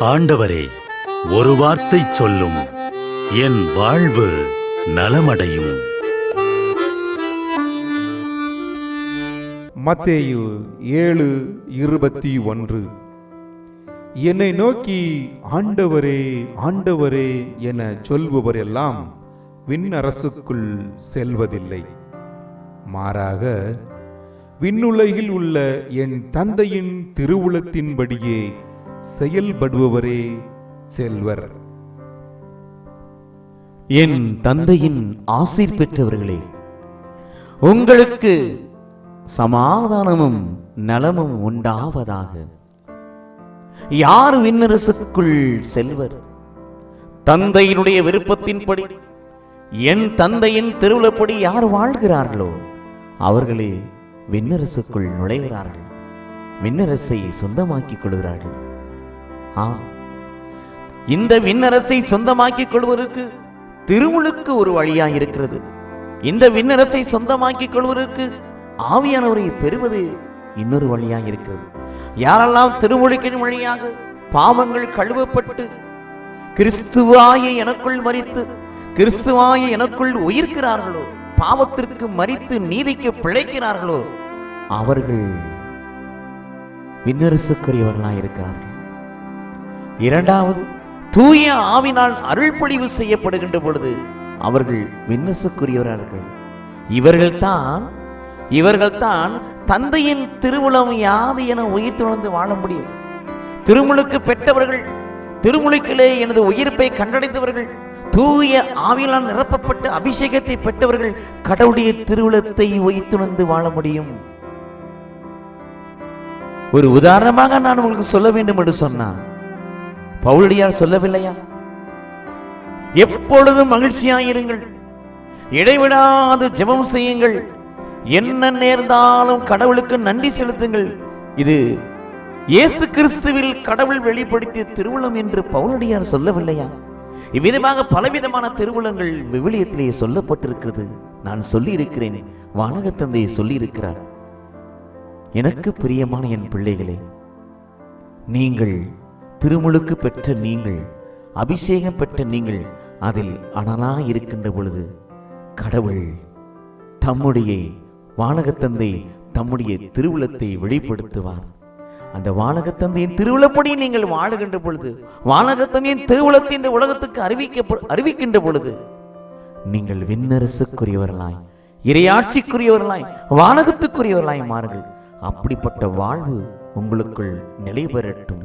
ஆண்டவரே ஒரு வார்த்தை சொல்லும். என் வாழ்வு நலமடையும். மத்தேயு ஏழு இருபத்தி ஒன்று. என்னை நோக்கி ஆண்டவரே ஆண்டவரே என சொல்பவரெல்லாம் விண்ணரசுக்குள் செல்வதில்லை. மாறாக விண்ணுலகில் உள்ள என் தந்தையின் திருவுளத்தின்படியே செயல்படுபவரே செல்வர். என் தந்தையின் ஆசை பெற்றவர்களே உங்களுக்கு சமாதானமும் நலமும் உண்டாவதாக. யார் விண்ணரசுக்குள் செல்வர்? தந்தையினுடைய விருப்பத்தின்படி என் தந்தையின் திருவிழப்படி யார் வாழ்கிறார்களோ அவர்களே விண்ணரசுக்குள் நுழைகிறார்கள் விண்ணரசை சொந்தமாக்கிக் கொள்கிறார்கள். இந்த விண்ணரசை சொந்தமாக்கிக் கொள்வதற்கு திருமுழுக்கு ஒரு வழியாக இருக்கிறது. இந்த விண்ணரசை சொந்தமாக்கிக் கொள்வதற்கு ஆவியானவரை பெறுவது இன்னொரு வழியாக இருக்கிறது. யாரெல்லாம் திருமுழுக்கின் வழியாக பாவங்கள் கழுவப்பட்டு கிறிஸ்துவாய எனக்குள் மறித்து கிறிஸ்துவாய எனக்குள் உயிர்க்கிறார்களோ பாவத்திற்கு மறித்து நீதிக்கு பிழைக்கிறார்களோ அவர்கள் விண்ணரசுக்குரியவர்களாக இருக்கிறார்கள் இரண்டாவது தூய ஆவினால் அருள்பொழிவு செய்யப்படுகின்ற பொழுது அவர்கள் விண்ணரசுக்குரியவர்கள் இவர்கள்தான் இவர்கள்தான் தந்தையின் திருவுளம் யாது என உயிர்த்துணர்ந்து வாழ முடியும். திருமுழுக்கு பெற்றவர்கள் திருமுழுக்கிலே எனது உயிர்ப்பை கண்டடைந்தவர்கள் தூய ஆவியலால் நிரப்பப்பட்டு அபிஷேகத்தை பெற்றவர்கள் கடவுளுடைய திருவுளத்தை உயிர்த்துணர்ந்து வாழ முடியும். ஒரு உதாரணமாக நான் உங்களுக்கு சொல்ல வேண்டும் என்று சொன்னான் பவுலடியார் சொல்லவில்லையா? எப்பொழுதும் மகிழ்ச்சியாயிருங்கள். இடைவிடாது ஜெபம் செய்யுங்கள். என்ன நேர்ந்தாலும் கடவுளுக்கு நன்றி செலுத்துங்கள். இது இயேசு கிறிஸ்துவில் கடவுள் வெளிப்படுத்திய திருவுளம் என்று பவுலடியார் சொல்லவில்லையா? இவ்விதமாக பலவிதமான திருவுளங்கள் விவிலியத்திலே சொல்லப்பட்டிருக்கிறது. நான் சொல்லியிருக்கிறேன். வானகத்தந்தையை வானக எனக்கு பிரியமான என் பிள்ளைகளே நீங்கள் திருமுழுக்கு பெற்ற நீங்கள் அபிஷேகம் பெற்ற நீங்கள் அதில் அனலா இருக்கின்ற பொழுது கடவுள் தம்முடைய வானகத்தந்தை தம்முடைய திருவுளத்தை வெளிப்படுத்துவார். அந்த வானகத்தந்தையின் திருவிழப்படி நீங்கள் வாழுகின்ற பொழுது வானகத்தந்தையின் திருவுளத்தை இந்த உலகத்துக்கு அறிவிக்க அறிவிக்கின்ற பொழுது நீங்கள் விண்ணரசுக்குரியவர்களாய் இறையாட்சிக்குரியவர்களாய் வானகத்துக்குரியவர்களாய் மாறுங்கள். அப்படிப்பட்ட வாழ்வு உங்களுக்குள் நிலை பெறட்டும்